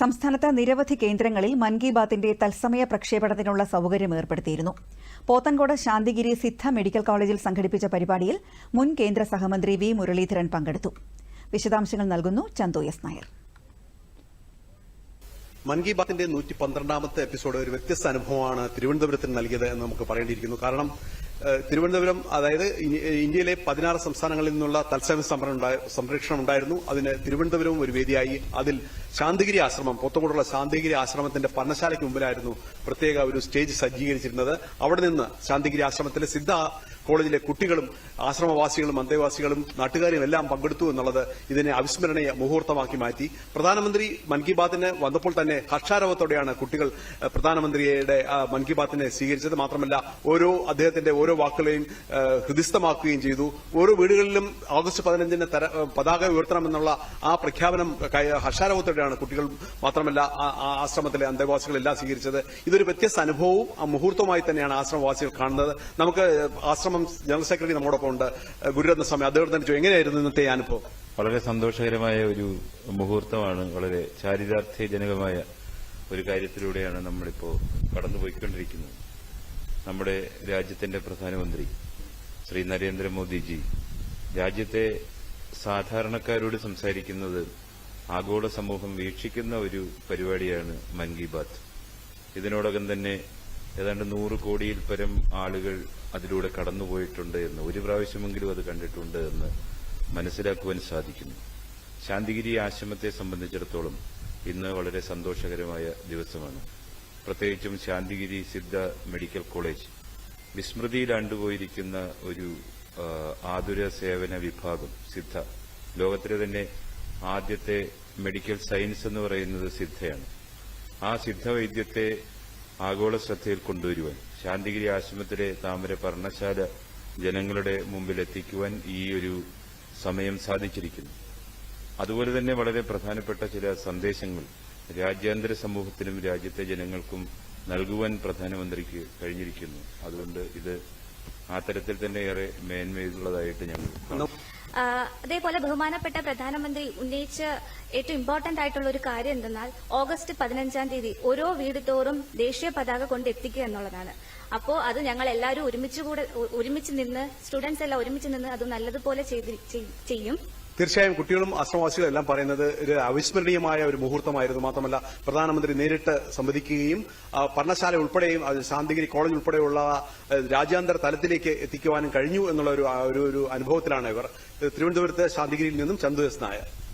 സംസ്ഥാനത്ത് നിരവധി കേന്ദ്രങ്ങളിൽ മൻ കി ബാത്തിന്റെ തത്സമയ പ്രക്ഷേപണത്തിനുള്ള സൌകര്യം ഏർപ്പെടുത്തിയിരുന്നു. പോത്തൻകോട് ശാന്തിഗിരി സിദ്ധ മെഡിക്കൽ കോളേജിൽ സംഘടിപ്പിച്ച പരിപാടിയിൽ മുൻ കേന്ദ്ര സഹമന്ത്രി വി മുരളീധരൻ പങ്കെടുത്തു. വിശദാംശങ്ങൾ നൽകുന്നു ചന്തു എസ് നായർ. മൻ കി ബാത്തിന്റെ നൂറ്റി പന്ത്രണ്ടാമത്തെ എപ്പിസോഡ് ഒരു വ്യത്യസ്ത അനുഭവമാണ് തിരുവനന്തപുരത്തിന് നൽകിയത് എന്ന് നമുക്ക് പറയേണ്ടിയിരിക്കുന്നു. കാരണം തിരുവനന്തപുരം അതായത് ഇന്ത്യയിലെ പതിനാറ് സംസ്ഥാനങ്ങളിൽ നിന്നുള്ള തത്സമയ സംരക്ഷണം ഉണ്ടായിരുന്നു. അതിന് തിരുവനന്തപുരവും ഒരു വേദിയായി. അതിൽ ശാന്തിഗിരി ആശ്രമം പൊത്തുകൂടുള്ള ശാന്തിഗിരി ആശ്രമത്തിന്റെ പർണശാലയ്ക്ക് മുമ്പിലായിരുന്നു പ്രത്യേക ഒരു സ്റ്റേജ് സജ്ജീകരിച്ചിരുന്നത്. അവിടെ നിന്ന് ശാന്തിഗിരി ആശ്രമത്തിലെ സിദ്ധ കോളേജിലെ കുട്ടികളും ആശ്രമവാസികളും അന്തേവാസികളും നാട്ടുകാരും എല്ലാം പങ്കെടുത്തു എന്നുള്ളത് ഇതിനെ അവിസ്മരണീയ മുഹൂർത്തമാക്കി മാറ്റി. പ്രധാനമന്ത്രി മൻ കി ബാത്തിന് വന്നപ്പോൾ തന്നെ ഹർഷാരവത്തോടെയാണ് കുട്ടികൾ പ്രധാനമന്ത്രിയുടെ മൻ കി ബാത്തിനെ സ്വീകരിച്ചത്. മാത്രമല്ല ഓരോ അദ്ദേഹത്തിന്റെ ഓരോ വാക്കുകളെയും ഹൃദിസ്ഥമാക്കുകയും ചെയ്തു. ഓരോ വീടുകളിലും ഓഗസ്റ്റ് പതിനഞ്ചിന് പതാക ഉയർത്തണമെന്നുള്ള ആ പ്രഖ്യാപനം കൈ- ഹർഷാരവത്തോടെയാണ് കുട്ടികൾ മാത്രമല്ല ആശ്രമത്തിലെ അന്തേവാസികളെല്ലാം സ്വീകരിച്ചത്. ഇതൊരു വ്യത്യസ്ത അനുഭവവും ആ മുഹൂർത്തമായി തന്നെയാണ് ആശ്രമവാസികൾ കാണുന്നത്. നമുക്ക് ആശ്രമം ജനറൽ സെക്രട്ടറി നമ്മോടൊപ്പം ഉണ്ട്. ഗുരുരത്ന സ്വാമി അദ്ദേഹം തന്നെ എങ്ങനെയായിരുന്നു ഇന്നത്തെ അനുഭവം? വളരെ സന്തോഷകരമായ ഒരു മുഹൂർത്തമാണ്. വളരെ ചാരിതാർത്ഥ്യജനകമായ ഒരു കാര്യത്തിലൂടെയാണ് നമ്മളിപ്പോ കടന്നുപോയിക്കൊണ്ടിരിക്കുന്നത്. നമ്മുടെ രാജ്യത്തിന്റെ പ്രധാനമന്ത്രി ശ്രീ നരേന്ദ്രമോദിജി രാജ്യത്തെ സാധാരണക്കാരോട് സംസാരിക്കുന്നത് ആഗോള സമൂഹം വീക്ഷിക്കുന്ന ഒരു പരിപാടിയാണ് മൻ കി ബാത്ത്. ഇതിനോടകം തന്നെ ഏതാണ്ട് നൂറ് കോടിയിൽ പരം ആളുകൾ അതിലൂടെ കടന്നുപോയിട്ടുണ്ട് എന്ന് ഒരു പ്രാവശ്യമെങ്കിലും അത് കണ്ടിട്ടുണ്ട് എന്ന് മനസ്സിലാക്കുവാൻ സാധിക്കുന്നു. ശാന്തിഗിരി ആശ്രമത്തെ സംബന്ധിച്ചിടത്തോളം ഇന്ന് വളരെ സന്തോഷകരമായ ദിവസമാണ്. പ്രത്യേകിച്ചും ശാന്തിഗിരി സിദ്ധ മെഡിക്കൽ കോളേജ്. വിസ്മൃതിയിൽ ആണ്ടുപോയിരിക്കുന്ന ഒരു ആതുര സേവന വിഭാഗം സിദ്ധ. ലോകത്തിലെ തന്നെ ആദ്യത്തെ മെഡിക്കൽ സയൻസ് എന്ന് പറയുന്നത് സിദ്ധയാണ്. ആ സിദ്ധവൈദ്യത്തെ ആഗോള ശ്രദ്ധയിൽ കൊണ്ടുവരുവാൻ ശാന്തിഗിരി ആശ്രമത്തിലെ താമര പർണശാല ജനങ്ങളുടെ മുമ്പിൽ എത്തിക്കുവാൻ ഈ ഒരു സമയം സാധിച്ചിരിക്കുന്നു. അതുപോലെ തന്നെ വളരെ പ്രധാനപ്പെട്ട ചില സന്ദേശങ്ങൾ രാജ്യാന്തര സമൂഹത്തിനും രാജ്യത്തെ ജനങ്ങൾക്കും നൽകുവാൻ പ്രധാനമന്ത്രിക്ക് കഴിഞ്ഞിരിക്കുന്നു. അതുകൊണ്ട് ഇത് ആ തരത്തിൽ തന്നെ ഏറെ മേന്മയുള്ളതായിട്ട് ഞങ്ങൾ അതേപോലെ ബഹുമാനപ്പെട്ട പ്രധാനമന്ത്രി ഉന്നയിച്ച ഏറ്റവും ഇമ്പോർട്ടന്റ് ആയിട്ടുള്ള ഒരു കാര്യം എന്തെന്നാൽ ഓഗസ്റ്റ് പതിനഞ്ചാം തീയതി ഓരോ വീട് തോറും ദേശീയ പതാക കൊണ്ട് എത്തിക്കുക എന്നുള്ളതാണ്. അപ്പോ അത് ഞങ്ങൾ എല്ലാവരും ഒരുമിച്ച് കൂടെ ഒരുമിച്ച് നിന്ന് സ്റ്റുഡൻസ് എല്ലാം ഒരുമിച്ച് നിന്ന് അത് നല്ലതുപോലെ ചെയ്- ചെയ്യും. തീർച്ചയായും കുട്ടികളും ആശ്രമവാസികളും എല്ലാം പറയുന്നത് ഒരു അവിസ്മരണീയമായ ഒരു മുഹൂർത്തമായിരുന്നു. മാത്രമല്ല പ്രധാനമന്ത്രി നേരിട്ട് സംവദിക്കുകയും ആ, പർണശാല ഉൾപ്പെടെയും ശാന്തിഗിരി കോളേജ് ഉൾപ്പെടെയുള്ള രാജ്യാന്തര തലത്തിലേക്ക് എത്തിക്കുവാനും കഴിഞ്ഞു എന്നുള്ള ഒരു ഒരു അനുഭവത്തിലാണ് ഇവർ. തിരുവനന്തപുരത്ത് ശാന്തിഗിരിയിൽ നിന്നും ചന്തു നായർ.